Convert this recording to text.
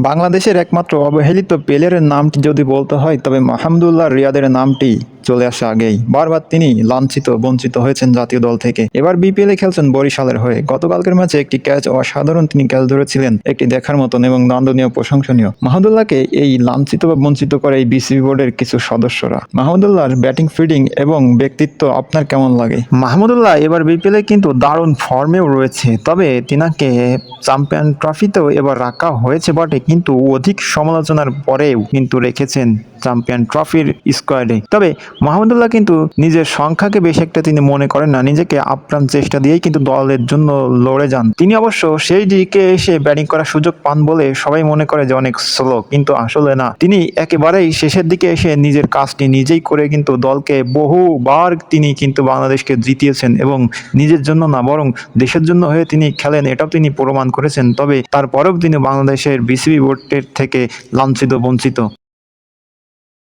বাংলাদেশের একমাত্র অবহেলিত প্লেয়ারের নামটি যদি বলতে হয় তবে মাহমুদুল্লাহ রিয়াদের নামটি। চলে আসে আগেই। বারবার তিনি লাঞ্ছিত, বঞ্চিত হয়েছেন জাতীয় দল থেকে। এবার বিপিএলে খেলছেন বরিশালের হয়ে। গতকালকের ম্যাচে একটি ক্যাচ অসাধারণ তিনি ক্যাচ ধরেছিলেন, একটি দেখার মতন এবং নান্দনীয় প্রশংসনীয়। মাহমুদুল্লাহকে এই লাঞ্ছিত বা বঞ্চিত করে এই বিসিবি বোর্ডের কিছু সদস্যরা। মাহমুদুল্লাহর ব্যাটিং ফিল্ডিং এবং ব্যক্তিত্ব আপনার কেমন লাগে? মাহমুদুল্লাহ এবার বিপিএলে কিন্তু দারুণ ফর্মেও রয়েছে, তবে তিনাকে চ্যাম্পিয়ন ট্রফিতেও এবার রাখা হয়েছে বটে, কিন্তু অধিক সমালোচনার পরেও কিন্তু রেখেছেন চ্যাম্পিয়ন ট্রফির স্কোয়াডে তবে মাহমুদুল্লাহ কিন্তু নিজের সংখ্যাকে বেশ একটা তিনি মনে করেন না, নিজেকে আপ্রাণ চেষ্টা দিয়েই কিন্তু দলের জন্য লড়ে যান। তিনি অবশ্য সেই দিকে এসে ব্যাটিং করার সুযোগ পান বলে সবাই মনে করে যে অনেক স্লো কিন্তু আসলে না। তিনি একেবারেই শেষের দিকে এসে নিজের কাজটি নিজেই করে কিন্তু দলকে বহুবার তিনি কিন্তু বাংলাদেশকে জিতিয়েছেন এবং নিজের জন্য না, বরং দেশের জন্য হয়ে তিনি খেলেন, এটাও তিনি প্রমাণ করেছেন। তবে তারপরেও তিনি বাংলাদেশের বিসিবি বোর্ডের থেকে লাঞ্ছিত, বঞ্চিত।